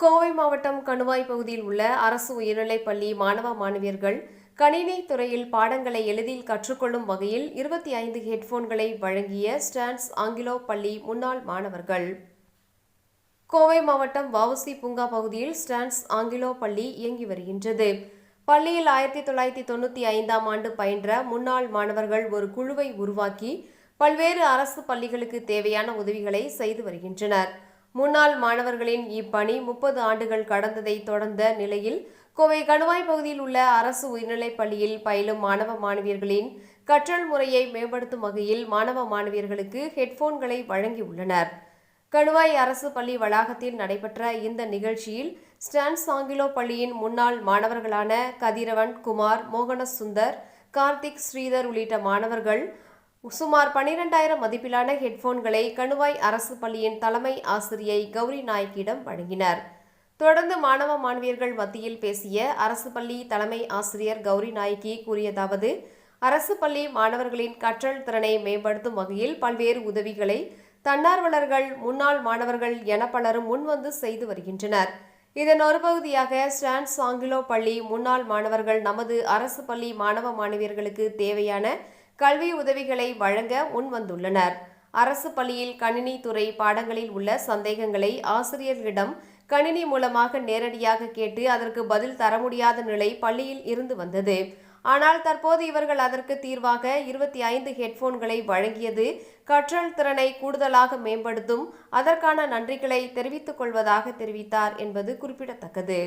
கோவை மாவட்டம் கணுவாய் பகுதியில் உள்ள அரசு உயர்நிலைப் பள்ளி மாணவ மாணவியர்கள் கணினி துறையில் பாடங்களை எளிதில் கற்றுக்கொள்ளும் வகையில் இருபத்தி ஐந்து ஹெட்போன்களை வழங்கிய ஸ்டான்ஸ் ஆங்கிலோ பள்ளி முன்னாள் மாணவர்கள். கோவை மாவட்டம் வவுசி பூங்கா பகுதியில் ஸ்டான்ஸ் ஆங்கிலோ பள்ளி இயங்கி வருகின்றது. பள்ளியில் ஆயிரத்தி தொள்ளாயிரத்தி தொண்ணூற்றி ஐந்தாம் ஆண்டு பயின்ற முன்னாள் மாணவர்கள் ஒரு குழுவை உருவாக்கி பல்வேறு அரசு பள்ளிகளுக்கு தேவையான உதவிகளை செய்து வருகின்றனர். முன்னாள் மாணவர்களின் இப்பணி முப்பது ஆண்டுகள் கடந்ததை தொடர்ந்த நிலையில் கோவை கணுவாய் பகுதியில் உள்ள அரசு உயர்நிலைப் பள்ளியில் பயிலும் மாணவ மாணவியர்களின் கற்றல் முறையை மேம்படுத்தும் வகையில் மாணவ மாணவியர்களுக்கு ஹெட்போன்களை வழங்கியுள்ளனர். கணுவாய் அரசு பள்ளி வளாகத்தில் நடைபெற்ற இந்த நிகழ்ச்சியில் ஸ்டான்ஸ் ஆங்கிலோ பள்ளியின் முன்னாள் மாணவர்களான கதிரவன் குமார் மோகன சுந்தர் கார்த்திக் ஸ்ரீதர் உள்ளிட்ட மாணவர்கள் சுமார் பனிரெண்டாயிரம் மதிப்பிலான ஹெட்போன்களை கணுவாய் அரசு பள்ளியின் தலைமை ஆசிரியை கௌரி நாயக்கிடம் வழங்கினர். தொடர்ந்து மாணவ மாணவியர்கள் மத்தியில் பேசிய அரசு பள்ளி தலைமை ஆசிரியர் கௌரி நாயக்கி கூறியதாவது அரசு பள்ளி மாணவர்களின் கற்றல் திறனை மேம்படுத்தும் வகையில் பல்வேறு உதவிகளை தன்னார்வலர்கள் முன்னாள் மாணவர்கள் என பலரும் முன்வந்து செய்து வருகின்றனர். இதன் ஒரு பகுதியாக ஸ்டான்ஸ் ஆங்கிலோ பள்ளி முன்னாள் மாணவர்கள் நமது அரசு பள்ளி மாணவ மாணவியர்களுக்கு தேவையான கல்வி உதவிகளை வழங்க முன்வந்துள்ளனர். அரசு பள்ளியில் கணினி துறை பாடங்களில் உள்ள சந்தேகங்களை ஆசிரியர்களிடம் கணினி மூலமாக நேரடியாக கேட்டு அதற்கு பதில் தர முடியாத நிலை பள்ளியில் இருந்து வந்தது. ஆனால் தற்போது இவர்கள் அதற்கு தீர்வாக இருபத்தி ஐந்து ஹெட்போன்களை வழங்கியது கற்றல் திறனை கூடுதலாக மேம்படுத்தும் அதற்கான நன்றிகளை தெரிவித்துக் கொள்வதாக தெரிவித்தார் என்பது குறிப்பிடத்தக்கது.